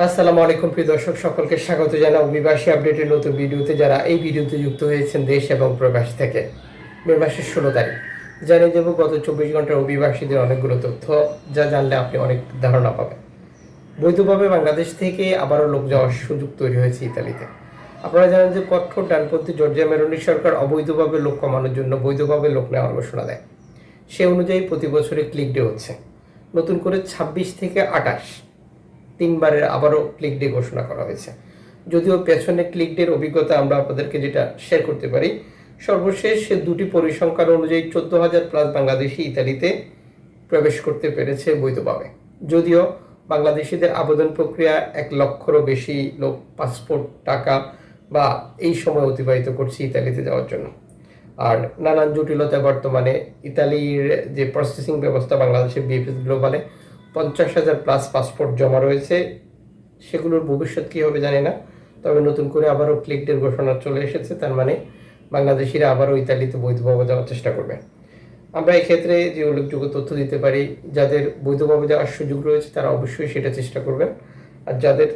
আসসালামু আলাইকুম, প্রিয় দর্শক, সকলকে স্বাগত জানাই অভিবাসী আপডেটের নতুন ভিডিওতে যারা এই ভিডিওতে যুক্ত হয়েছেন দেশ এবং প্রবাস থেকে। মে মাসের ষোলো তারিখ। জানিয়ে দেব, গত চব্বিশ ঘণ্টার অভিবাসীদের অনেকগুলো তথ্য, যা জানলে আপনি অনেক ধারণা পাবেন। বৈধভাবে বাংলাদেশ থেকে আবারও লোক যাওয়ার সুযোগ তৈরি হয়েছে ইতালিতে। আপনারা জানেন যে কঠোর ডানপন্থী জর্জিয়া মেরোনি সরকার অবৈধভাবে লোক কমানোর জন্য বৈধভাবে লোক নেওয়ার ঘোষণা দেয়। সে অনুযায়ী প্রতি বছরে ক্লিক ডে হচ্ছে। নতুন করে ২৬ থেকে আটাশ তিনবারের আবারও ক্লিক ডে ঘোষণা করা হয়েছে। যদিও পেছনে ক্লিক ডের অভিজ্ঞতা আমরা আপনাদেরকে যেটা শেয়ার করতে পারি, সর্বশেষ সে দুটি পরিসংখ্যান অনুযায়ী চোদ্দ হাজার প্লাস বাংলাদেশি ইতালিতে প্রবেশ করতে পেরেছে বৈধভাবে। যদিও বাংলাদেশিদের আবেদন প্রক্রিয়া এক লক্ষরও বেশি লোক পাসপোর্ট টাকা বা এই সময় অতিবাহিত করছে ইতালিতে যাওয়ার জন্য। আর নানান জটিলতা বর্তমানে ইতালির যে প্রসেসিং ব্যবস্থা বাংলাদেশের বিএফএস গ্লোবালে পঞ্চাশ হাজার প্লাস পাসপোর্ট জমা রয়েছে। সেগুলোর ভবিষ্যৎ কী হবে জানি না। তবে নতুন করে আবারও ক্লিক ডের ঘোষণা চলে এসেছে। তার মানে বাংলাদেশিরা আবারও ইতালিতে বৈধভাবে যাওয়ার চেষ্টা করবে। আমরা এক্ষেত্রে যে উল্লেখযোগ্য তথ্য দিতে পারি, যাদের বৈধভাবে যাওয়ার সুযোগ রয়েছে, তারা অবশ্যই সেটা চেষ্টা করবেন। আর যাদের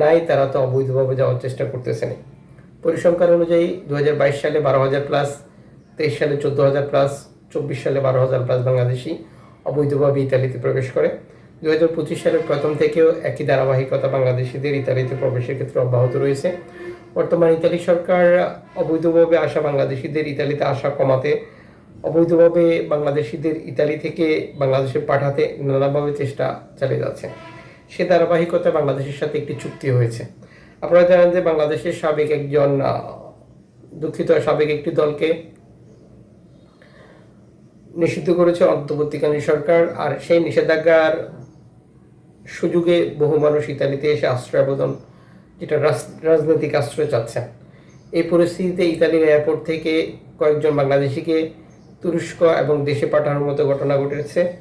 নাই, তারা তো অবৈধভাবে যাওয়ার চেষ্টা করতেছেন পরিসংখ্যান অনুযায়ী দু হাজার বাইশ সালে বারো হাজার প্লাস তেইশ সালে চোদ্দ হাজার প্লাস চব্বিশ সালে বারো হাজার প্লাস বাংলাদেশি। অবৈধভাবে ইতালিতে প্রবেশ করে। দু হাজার পঁচিশ সালের প্রথম থেকেও একই ধারাবাহিকতা বাংলাদেশিদের ইতালিতে প্রবেশের ক্ষেত্রে অব্যাহত রয়েছে। বর্তমান ইতালি সরকার অবৈধভাবে আসা বাংলাদেশিদের ইতালিতে আসা কমাতে, অবৈধভাবে বাংলাদেশিদের ইতালি থেকে বাংলাদেশে পাঠাতে নানাভাবে চেষ্টা চালিয়ে যাচ্ছে। সে ধারাবাহিকতা বাংলাদেশের সাথে একটি চুক্তি হয়েছে। আপনারা জানেন যে বাংলাদেশের সাবেক একজন দুঃখিত, সাবেক একটি দলকে নিষিদ্ধ করেছে অন্তর্বর্তীকালীন সরকার, আর সেই নিষেধাজ্ঞার সুযোগে বহু মানুষ ইতালিতে এসে আশ্রয় আবেদন যেটা রাজ- রাজনৈতিক আশ্রয় চাচ্ছেন। এই পরিস্থিতিতে ইতালির এয়ারপোর্ট থেকে কয়েকজন বাংলাদেশিকে তুরস্ক এবং দেশে পাঠানোর মতো ঘটনা ঘটেছে।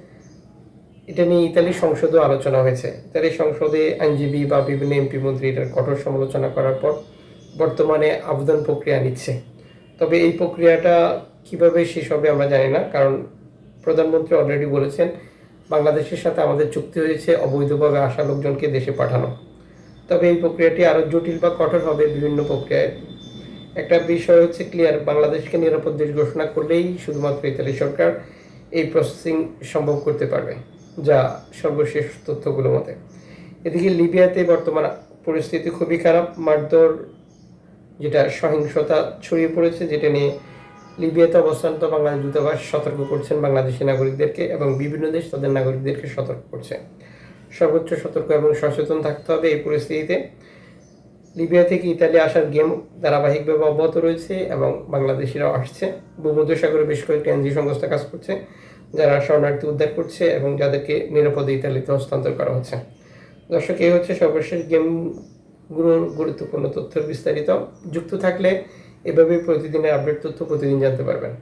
এটা নিয়ে ইতালির সংসদেও আলোচনা হয়েছে। ইতালি সংসদে আইনজীবী বা বিভিন্ন এমপি মন্ত্রী এটার কঠোর সমালোচনা করার পর বর্তমানে আবেদন প্রক্রিয়া নিচ্ছে। তবে এই প্রক্রিয়াটা কীভাবে শেষ হবে আমরা জানি না, কারণ প্রধানমন্ত্রী অলরেডি বলেছেন বাংলাদেশের সাথে আমাদের চুক্তি হয়েছে অবৈধভাবে আসা লোকজনকে দেশে পাঠানো। তবে এই প্রক্রিয়াটি আরও জটিল বা কঠোর হবে বিভিন্ন প্রক্রিয়ায়। একটা বিষয় হচ্ছে ক্লিয়ার বাংলাদেশকে নিরাপদ দেশ ঘোষণা করলেই শুধুমাত্র ইতালি সরকার এই প্রসেসিং সম্ভব করতে পারবে, যা সর্বশেষ তথ্যগুলো মতে। এদিকে লিবিয়াতে বর্তমান পরিস্থিতি খুবই খারাপ, মারধর, যেটা সহিংসতা ছড়িয়ে পড়েছে, যেটা নিয়ে লিবিয়াতে অবস্থানত বাংলাদেশ দূতাবাস সতর্ক করছেন বাংলাদেশি নাগরিকদেরকে এবং বিভিন্ন দেশ তাদের নাগরিকদেরকে সতর্ক করছে। সর্বোচ্চ সতর্ক এবং সচেতন থাকতে হবে এই পরিস্থিতিতে। লিবিয়া থেকে ইতালি আসার গেম ধারাবাহিকভাবে অব্যাহত রয়েছে এবং বাংলাদেশিরাও আসছে। ভূমধ্যসাগরে বেশ কয়েকটি এনজিও সংস্থা কাজ করছে, যারা শরণার্থী উদ্ধার করছে এবং যাদেরকে নিরাপদে ইতালিতে হস্তান্তর করা হচ্ছে। দর্শক, এই হচ্ছে সর্বশেষ গেমগুলোর গুরুত্বপূর্ণ তথ্যের বিস্তারিত। যুক্ত থাকলে এভাবে প্রতিদিনের আপডেট তথ্য প্রতিদিন জানতে পারবেন।